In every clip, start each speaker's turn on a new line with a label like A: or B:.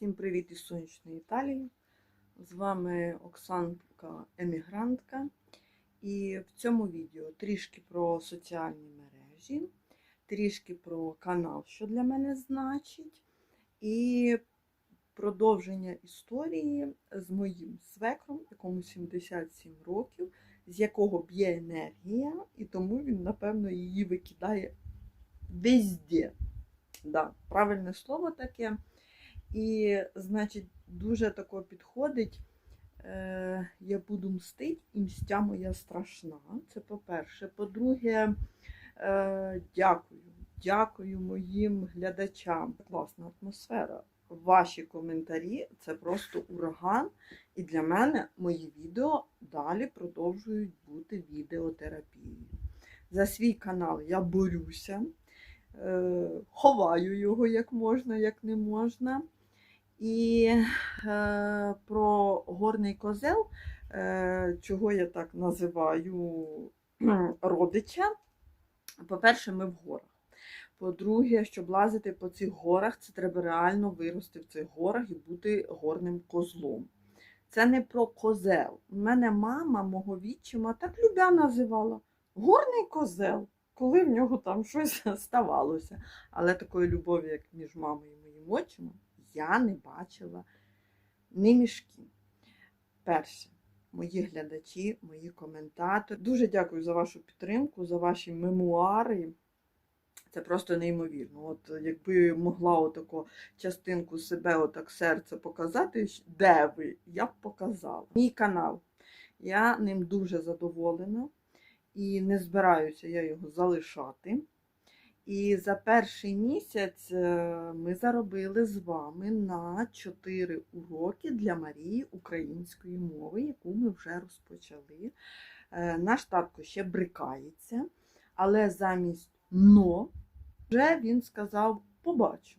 A: Всім привіт із сонячної Італії. З вами Оксанка Емігрантка. І в цьому відео трішки про соціальні мережі, трішки про канал, що для мене значить, і продовження історії з моїм свекром, якому 77 років, з якого б'є енергія, і тому він, напевно, її викидає везде. Да, правильне слово таке. І, значить, дуже тако підходить. Е, я буду мстить, і мстя моя страшна. Це по-перше. По-друге, е, дякую. Дякую моїм глядачам. Класна атмосфера. Ваші коментарі це просто ураган. І для мене мої відео далі продовжують бути відеотерапією. За свій канал я борюся, е, ховаю його як можна, як не можна. І е, про горний козел, е, чого я так називаю родича. По-перше, ми в горах. По-друге, щоб лазити по цих горах, це треба реально вирости в цих горах і бути горним козлом. Це не про козел. У мене мама мого відчима так любя називала горний козел, коли в нього там щось ставалося. Але такої любові, як між мамою і моїм отчимом, я не бачила ні мішки. Перше, мої глядачі, мої коментатори. Дуже дякую за вашу підтримку, за ваші мемуари. Це просто неймовірно. От якби могла отаку частинку себе, отак серце показати, де ви, я б показала. Мій канал. Я ним дуже задоволена і не збираюся я його залишати. І за перший місяць е, ми заробили з вами на 4 уроки для Марії української мови, яку ми вже розпочали. Е, Наш татко ще брикається, але замість но вже він сказав побачу.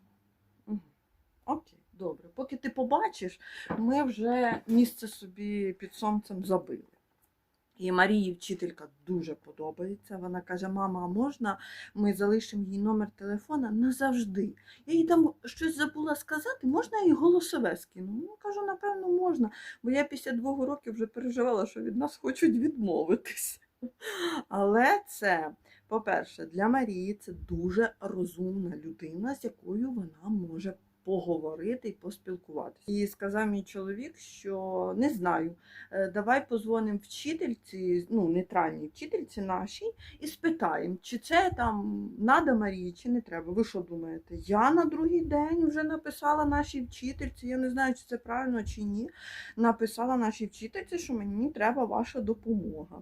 A: Окей, добре. Поки ти побачиш, ми вже місце собі під сонцем забили. І Марії вчителька дуже подобається. Вона каже: Мама, а можна ми залишимо їй номер телефона назавжди? Я їй там щось забула сказати, можна їй голосове скину? Ну, кажу, напевно, можна, бо я після двох років вже переживала, що від нас хочуть відмовитись. Але це, по-перше, для Марії це дуже розумна людина, з якою вона може поговорити і поспілкуватися. І сказав мій чоловік, що не знаю, е, давай позвонимо вчительці, ну, нейтральній вчительці нашій, і спитаємо, чи це там надо Марії, чи не треба. Ви що думаєте? Я на другий день вже написала нашій вчительці, я не знаю, чи це правильно чи ні. Написала нашій вчительці, що мені треба ваша допомога.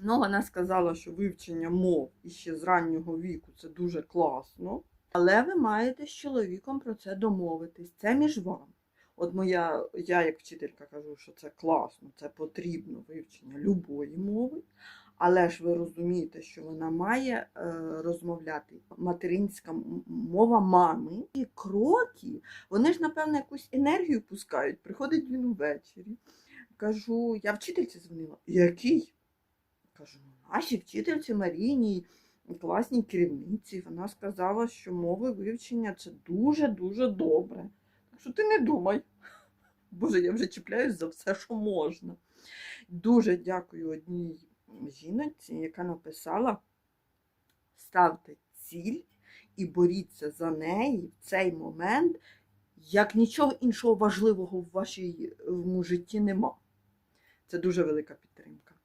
A: Ну, вона сказала, що вивчення мов іще з раннього віку це дуже класно. Але ви маєте з чоловіком про це домовитись. Це між вами. От моя, я як вчителька кажу, що це класно, це потрібно вивчення любої мови. Але ж ви розумієте, що вона має е, розмовляти материнська мова мами. І кроки, вони ж, напевно, якусь енергію пускають. Приходить він увечері. Кажу, я вчительці дзвонила. Який? Кажу, нашій вчительці Маріній класній керівниці. Вона сказала, що мови вивчення це дуже-дуже добре. Так що ти не думай. Боже, я вже чіпляюсь за все, що можна. Дуже дякую одній жіночці, яка написала: ставте ціль і боріться за неї в цей момент, як нічого іншого важливого в вашому житті нема. Це дуже велика підтримка.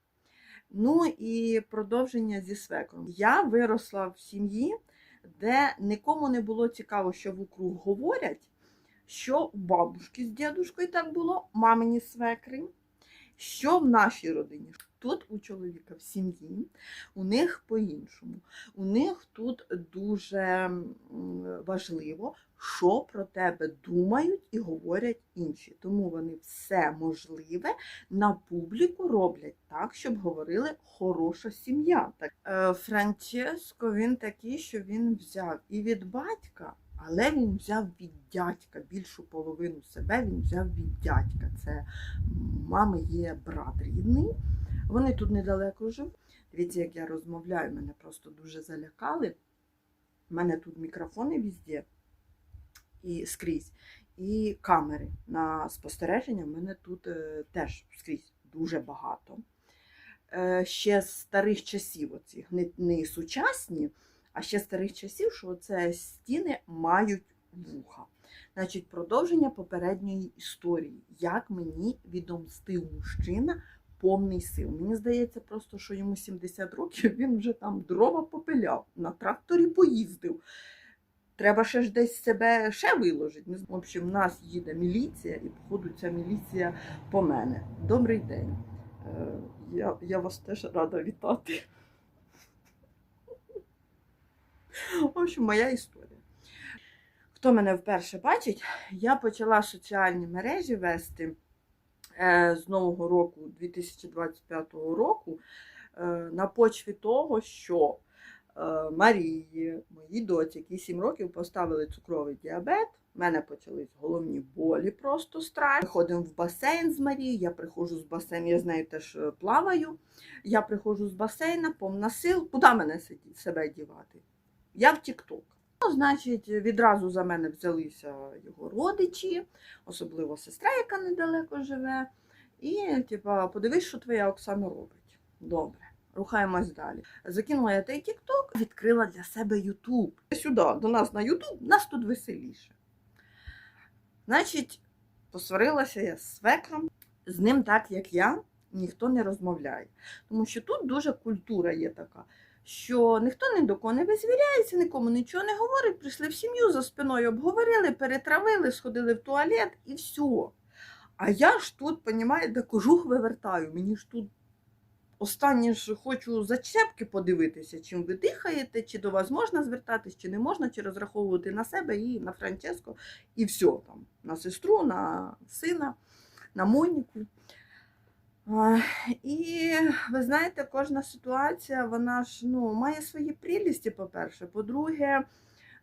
A: Ну і продовження зі свекром. Я виросла в сім'ї, де нікому не було цікаво, що вокруг говорять, що у бабушки з дідушкою так було, мамині свекри, що в нашій родині. Тут у чоловіка в сім'ї, у них по-іншому. У них тут дуже важливо, що про тебе думають і говорять інші. Тому вони все можливе на публіку роблять так, щоб говорили хороша сім'я. Е, Франческо він такий, що він взяв і від батька, але він взяв від дядька. Більшу половину себе він взяв від дядька. Це мами є брат рідний. Вони тут недалеко живуть. Дивіться, як я розмовляю, мене просто дуже залякали. У мене тут мікрофони везде і скрізь. і камери на спостереження в мене тут е, теж скрізь дуже багато. Е, Ще з старих часів, оцих, не, не сучасні, а ще з старих часів, що це стіни мають вуха. Значить, продовження попередньої історії, як мені відомстив мужчина повний сил. Мені здається, просто що йому 70 років, він вже там дрова попиляв, на тракторі поїздив. Треба ще ж десь себе ще виложити. В общем, в нас їде міліція, і, походу, ця міліція по мене. Добрий день. Е, Я, я вас теж рада вітати. В общем, моя історія. Хто мене вперше бачить, я почала соціальні мережі вести з нового року, 2025 року, е, на почві того, що е, Марії, моїй доці, які 7 років поставили цукровий діабет. У мене почались головні болі, просто страх. Ходимо в басейн з Марією, я приходжу з басейну, я з нею теж е, плаваю. Я приходжу з басейна, повна сил. Куди мене себе дівати? Я в Тік-Ток. Ну, значить, відразу за мене взялися його родичі, особливо сестра, яка недалеко живе. І, типа, подивись, що твоя Оксана робить. Добре, рухаємось далі. Закинула я той Тік-Ток, відкрила для себе Ютуб. Сюди, до нас на Ютуб, нас тут веселіше. Значить, посварилася я з свекром, з ним так, як я, ніхто не розмовляє. Тому що тут дуже культура є така що ніхто ні до кого не визвіряється, нікому нічого не говорить. Прийшли в сім'ю за спиною, обговорили, перетравили, сходили в туалет і все. А я ж тут, понімаєте, кожух вивертаю. Мені ж тут останнє ж хочу зачепки подивитися, чим ви дихаєте, чи до вас можна звертатись, чи не можна, чи розраховувати на себе і на Франческо, і все там, на сестру, на сина, на Моніку. І ви знаєте, кожна ситуація, вона ж ну, має свої прелісті, по-перше. По-друге,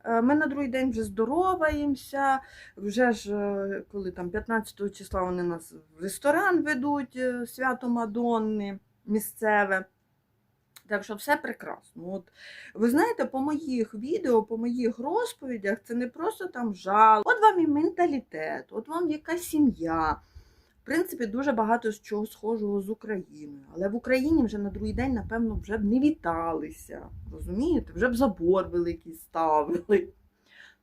A: е, ми на другий день вже здороваємося. Вже ж, е, коли там 15 числа вони нас в ресторан ведуть, е, свято Мадонни місцеве. Так що все прекрасно. От, ви знаєте, по моїх відео, по моїх розповідях, це не просто там жал. От вам і менталітет, от вам яка сім'я. Принципі, дуже багато з чого схожого з Україною. Але в Україні вже на другий день, напевно, вже б не віталися. Розумієте? Вже б забор великий ставили.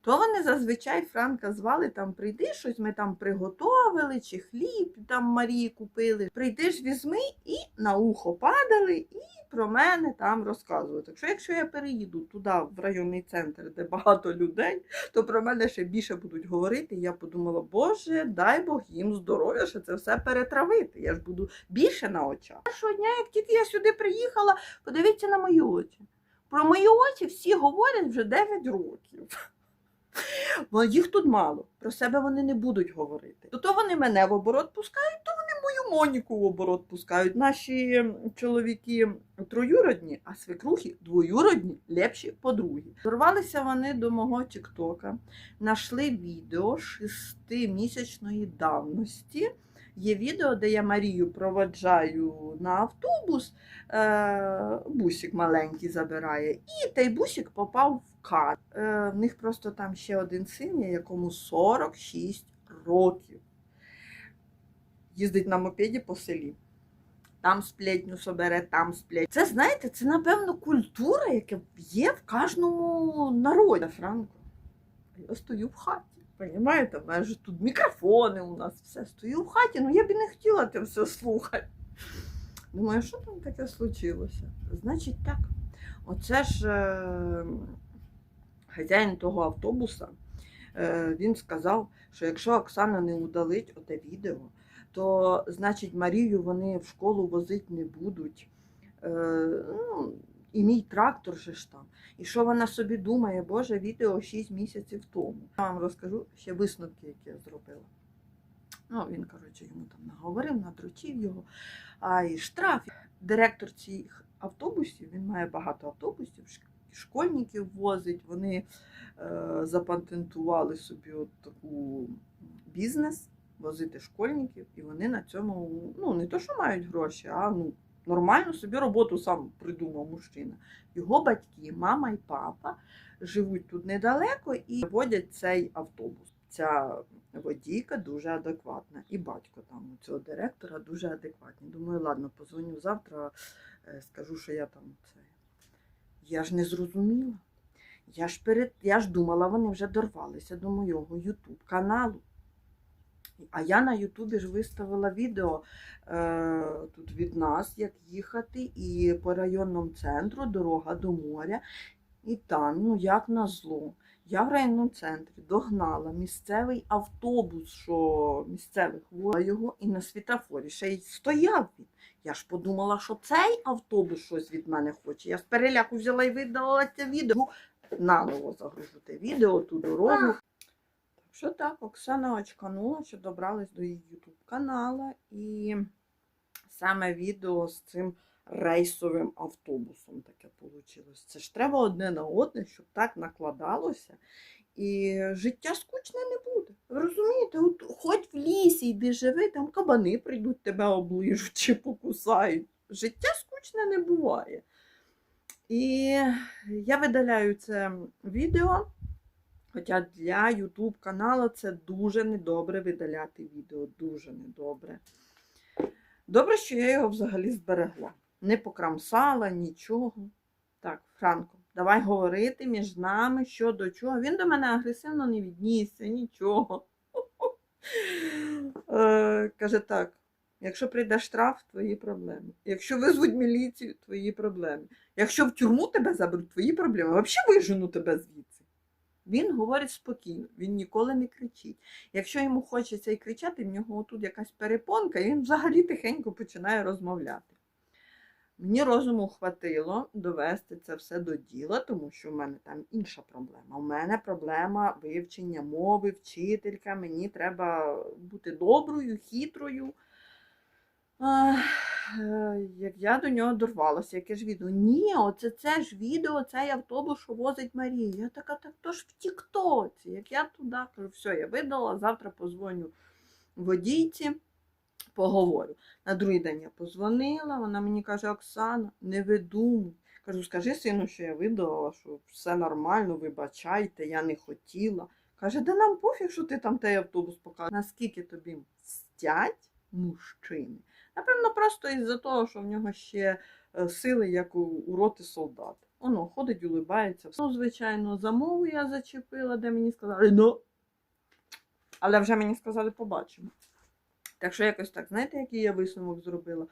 A: То вони зазвичай Франка звали там прийди, щось ми там приготовили, чи хліб там Марії купили. Прийди ж візьми і на ухо падали, і про мене там розказували. Так що, якщо я переїду туди, в районний центр, де багато людей, то про мене ще більше будуть говорити. Я подумала, Боже, дай Бог їм здоров'я, що це все перетравити. Я ж буду більше на очах. Першого дня, як тільки я сюди приїхала, подивіться на мої очі. Про мої очі всі говорять вже 9 років. Бо їх тут мало. Про себе вони не будуть говорити. То, то вони мене в оборот пускають, то вони мою Моніку в оборот пускають. Наші чоловіки троюродні, а свекрухи двоюродні, лепші подруги. Дорвалися вони до мого Тіктока, знайшли відео шестимісячної давності. Є відео, де я Марію проводжаю на автобус, е, бусик маленький забирає, і той бусик попав в кат. Е, в них просто там ще один син, якому 46 років. Їздить на мопеді по селі. Там сплетню собере, там сплетню. Це, знаєте, це, напевно, культура, яка є в кожному народі. Франко, я стою в хаті. Понимаєте, в мене ж тут мікрофони у нас все стою в хаті, ну я б і не хотіла це все слухати. Думаю, що там таке случилося? Значить так. Оце ж е, хазяїн того автобуса, е, він сказав, що якщо Оксана не удалить оте відео, то значить Марію вони в школу возити не будуть. Е, ну, і мій трактор же ж там. І що вона собі думає, Боже, відео 6 місяців тому. Я вам розкажу ще висновки, які я зробила. Ну, він, коротше, йому там наговорив, надручив його. А і штраф. Директор цих автобусів, він має багато автобусів, школьників возить. Вони е, запатентували собі от таку бізнес возити школьників, і вони на цьому, ну, не то, що мають гроші, а ну, нормально собі роботу сам придумав мужчина. Його батьки, мама і папа, живуть тут недалеко і водять цей автобус. Ця водійка дуже адекватна. І батько там у цього директора дуже адекватні. Думаю, ладно, позвоню завтра, е, скажу, що я там це. Я ж не зрозуміла. Я ж перед я ж думала, вони вже дорвалися до моєго Ютуб каналу. А я на Ютубі ж виставила відео е, тут від нас, як їхати, і по районному центру дорога до моря. І там, ну як назло, я в районному центрі догнала місцевий автобус, що місцевих возила його, і на світофорі ще й стояв він. Я ж подумала, що цей автобус щось від мене хоче. Я з переляку взяла і видала це відео. Наново загружу те відео, ту дорогу. Що так, Оксана очканула, що добрались до її ютуб канала. І саме відео з цим рейсовим автобусом таке вийшло. Це ж треба одне на одне, щоб так накладалося. І життя скучне не буде. Ви розумієте, от хоч в лісі йди живи, там кабани прийдуть тебе оближуть чи покусають. Життя скучне не буває. І я видаляю це відео. Хоча для YouTube каналу це дуже недобре видаляти відео. Дуже недобре. Добре, що я його взагалі зберегла. Не покрамсала, нічого. Так, Франко, давай говорити між нами що до чого. Він до мене агресивно не віднісся, нічого. Е, Каже так: якщо прийде штраф, твої проблеми. Якщо визвуть міліцію, твої проблеми. Якщо в тюрму тебе заберуть, твої проблеми. Взагалі вижену тебе звідси. Він говорить спокійно, він ніколи не кричить. Якщо йому хочеться і кричати, в нього тут якась перепонка, і він взагалі тихенько починає розмовляти. Мені розуму хватило довести це все до діла, тому що в мене там інша проблема. У мене проблема вивчення мови, вчителька. Мені треба бути доброю, хитрою. А, е, як я до нього дорвалася, яке ж відео? Ні, оце це ж відео, цей автобус, що возить Марію. Я така, так то ж в Тіктоці. Як я туди кажу, все, я видала, завтра позвоню водійці, поговорю. На другий день я позвонила, вона мені каже, Оксана, не видумуй. Кажу, скажи сину, що я видала, що все нормально, вибачайте, я не хотіла. Каже, да нам пофіг, що ти там той автобус показуєш. Наскільки тобі мстять мужчини? Напевно, просто із-за того, що в нього ще е, сили, як у, роти солдат. Воно ходить, улибається. Ну, звичайно, за мову я зачепила, де мені сказали, ну. Але вже мені сказали, побачимо. Так що якось так, знаєте, який я висновок зробила?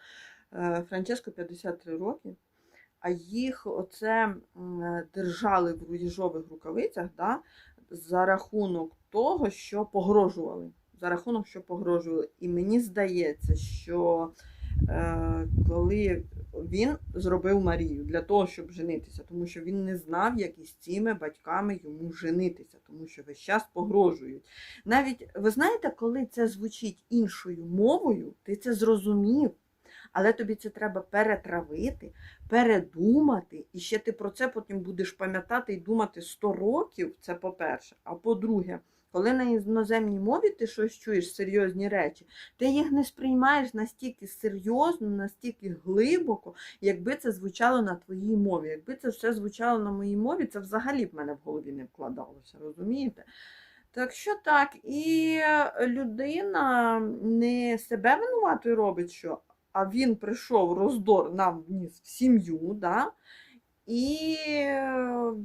A: Е, Франческо 53 роки, а їх оце держали в їжових рукавицях да, за рахунок того, що погрожували. За рахунок, що погрожували. І мені здається, що е, коли він зробив Марію для того, щоб женитися, тому що він не знав, як із цими батьками йому женитися, тому що весь час погрожують. Навіть ви знаєте, коли це звучить іншою мовою, ти це зрозумів. Але тобі це треба перетравити, передумати, і ще ти про це потім будеш пам'ятати і думати 100 років, це по-перше. А по-друге, коли на іноземній мові ти щось чуєш, серйозні речі, ти їх не сприймаєш настільки серйозно, настільки глибоко, якби це звучало на твоїй мові. Якби це все звучало на моїй мові, це взагалі б мене в голові не вкладалося, розумієте? Так що так, і людина не себе винуватою робить, що а він прийшов роздор нам вніс в сім'ю, да? і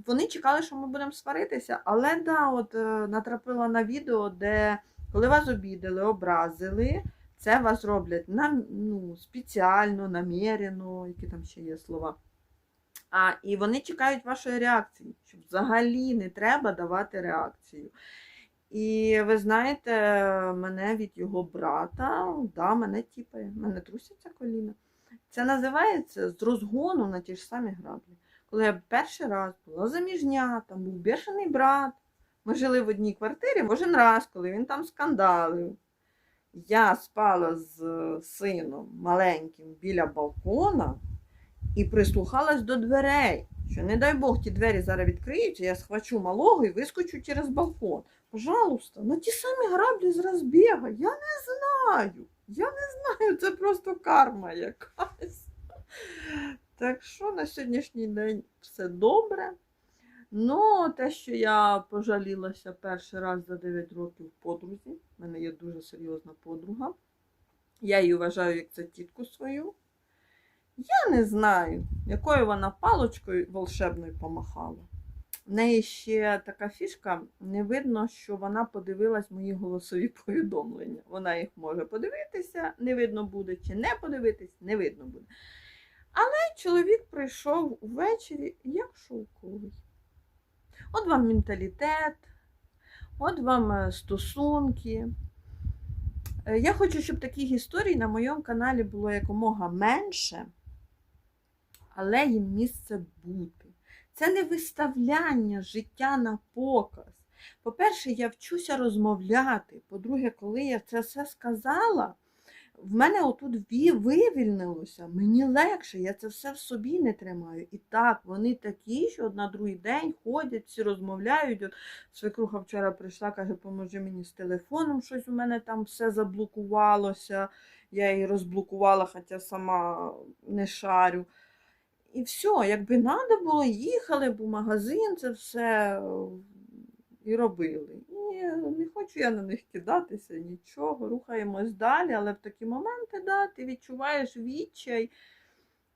A: вони чекали, що ми будемо сваритися. Але да, от е, натрапила на відео, де коли вас обідали, образили, це вас роблять нам, ну, спеціально, намірено, які там ще є слова. А, і вони чекають вашої реакції, що взагалі не треба давати реакцію. І ви знаєте, мене від його брата, да, мене тіпає, мене трусяться коліна. Це називається з розгону на ті ж самі граблі. Коли я перший раз була заміжня, там був бешений брат. Ми жили в одній квартирі кожен раз, коли він там скандалив. Я спала з сином маленьким біля балкона і прислухалась до дверей. Що, не дай Бог, ті двері зараз відкриються, я схвачу малого і вискочу через балкон. Пожалуйста, на ті самі граблі з розбіга. Я не знаю. Я не знаю, це просто карма якась. Так що на сьогоднішній день все добре. Ну, те, що я пожалілася перший раз за 9 років подрузі, моя дуже серйозна подруга. Я її вважаю як це тітку свою. Я не знаю, якою вона палочкою волшебною помахала. В неї ще така фішка, не видно, що вона подивилась мої голосові повідомлення. Вона їх може подивитися, не видно буде, чи не подивитись, не видно буде. Але чоловік прийшов увечері як шовковий. От вам менталітет, от вам е, стосунки. Е, Я хочу, щоб таких історій на моєму каналі було якомога менше, але їм місце бути. Це не виставляння життя на показ. По-перше, я вчуся розмовляти. По-друге, коли я це все сказала, в мене отут ві- вивільнилося, мені легше, я це все в собі не тримаю. І так, вони такі, що на другий день ходять, всі розмовляють. От свекруха вчора прийшла, каже, поможи мені з телефоном, щось у мене там все заблокувалося. Я її розблокувала, хоча сама не шарю. І все, якби треба було, їхали б у магазин, це все е, і робили. І не хочу я на них кидатися, нічого, рухаємось далі, але в такі моменти да, ти відчуваєш відчай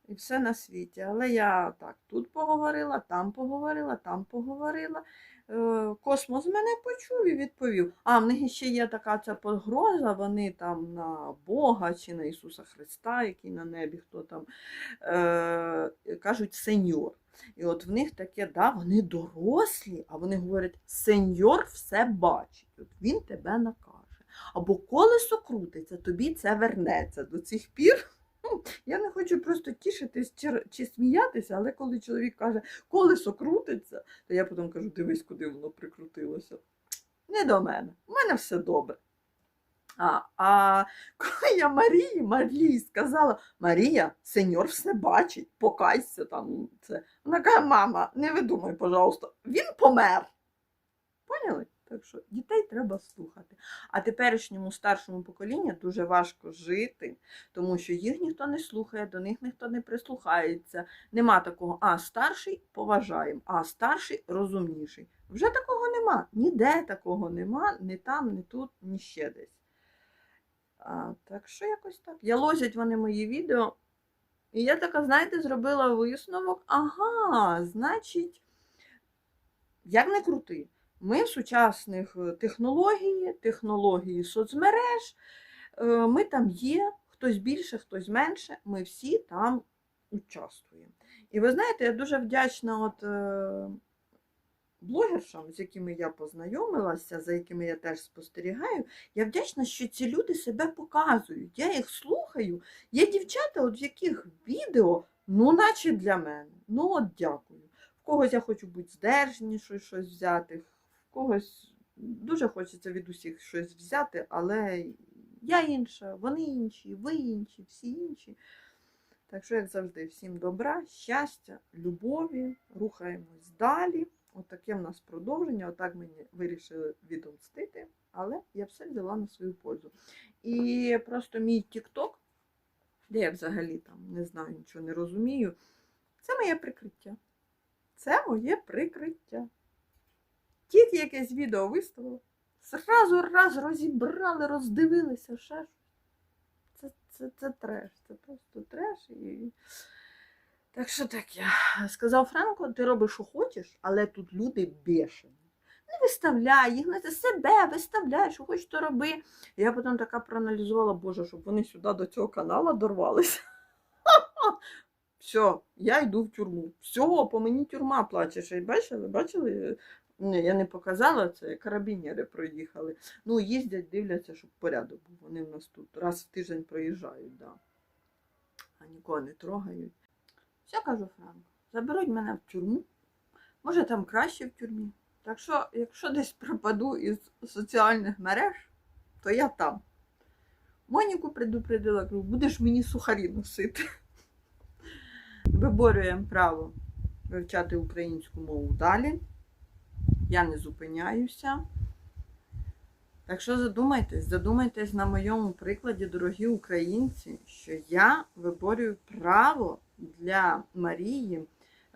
A: і все на світі. Але я так тут поговорила, там поговорила, там поговорила. Е, Космос мене почув і відповів. А в них ще є така ця погроза, вони там на Бога чи на Ісуса Христа, який на небі, хто там, е, кажуть сеньор. І от в них таке, да, вони дорослі, а вони говорять, сеньор все бачить, от він тебе накаже. Або колесо крутиться, тобі це вернеться. До цих пір ну, я не хочу просто тішитись чи, чи сміятися, але коли чоловік каже, колесо крутиться, то я потім кажу, дивись, куди воно прикрутилося. Не до мене. У мене все добре. А, а коли я Марії, Марії сказала, Марія, сеньор все бачить, покайся там. Це. Вона каже, мама, не видумай, пожалуйста, він помер. Поняли? Так що дітей треба слухати. А теперішньому старшому поколінню дуже важко жити, тому що їх ніхто не слухає, до них ніхто не прислухається. Нема такого, а старший поважаємо, а старший розумніший. Вже такого нема. Ніде такого нема, ні там, ні тут, ні ще десь. А, так що якось так. Я лозять вони мої відео. І я така, знаєте, зробила висновок. Ага, значить, як не крути. Ми в сучасних е, технології, технології соцмереж, е, ми там є, хтось більше, хтось менше, ми всі там участвуємо. І ви знаєте, я дуже вдячна от, е, блогершам, з якими я познайомилася, за якими я теж спостерігаю. Я вдячна, що ці люди себе показують. Я їх слухаю. Є дівчата, от в яких відео, ну, наче для мене. Ну, от дякую. В когось я хочу бути здержанішою, щось взяти, когось дуже хочеться від усіх щось взяти, але я інша, вони інші, ви інші, всі інші. Так що, як завжди, всім добра, щастя, любові, рухаємось далі. Отаке в нас продовження. Отак мені вирішили відомстити, але я все взяла на свою пользу. І просто мій TikTok, де я взагалі там не знаю, нічого не розумію, це моє прикриття. Це моє прикриття. Тільки якесь відео виставила, зразу раз розібрали, роздивилися, ще. Це, це, це треш, це просто треш. І... Так що так я сказав Франко, ти робиш, що хочеш, але тут люди бешені. Не виставляй їх, не себе виставляй, що хочеш, то роби. Я потім така проаналізувала, Боже, щоб вони сюди до цього каналу дорвалися. Все, я йду в тюрму. Все, по мені тюрма плаче. Бачили, бачили? Ні, я не показала це, карабінери проїхали. Ну, їздять, дивляться, щоб порядок був. Вони в нас тут раз в тиждень проїжджають, да. а нікого не трогають. Все кажу Франко, заберуть мене в тюрму. Може, там краще в тюрмі. Так що, якщо десь пропаду із соціальних мереж, то я там. Моніку предупредила, кажу, будеш мені сухарі носити. Виборюємо право вивчати українську мову далі. Я не зупиняюся. Так що задумайтесь, задумайтесь на моєму прикладі, дорогі українці, що я виборюю право для Марії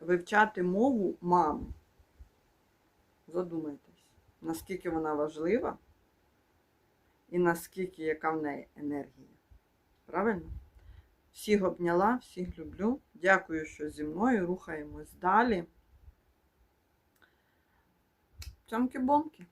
A: вивчати мову мами. Задумайтесь, наскільки вона важлива і наскільки яка в неї енергія. Правильно? Всіх обняла, всіх люблю. Дякую, що зі мною. Рухаємось далі. Цьомки-бомки.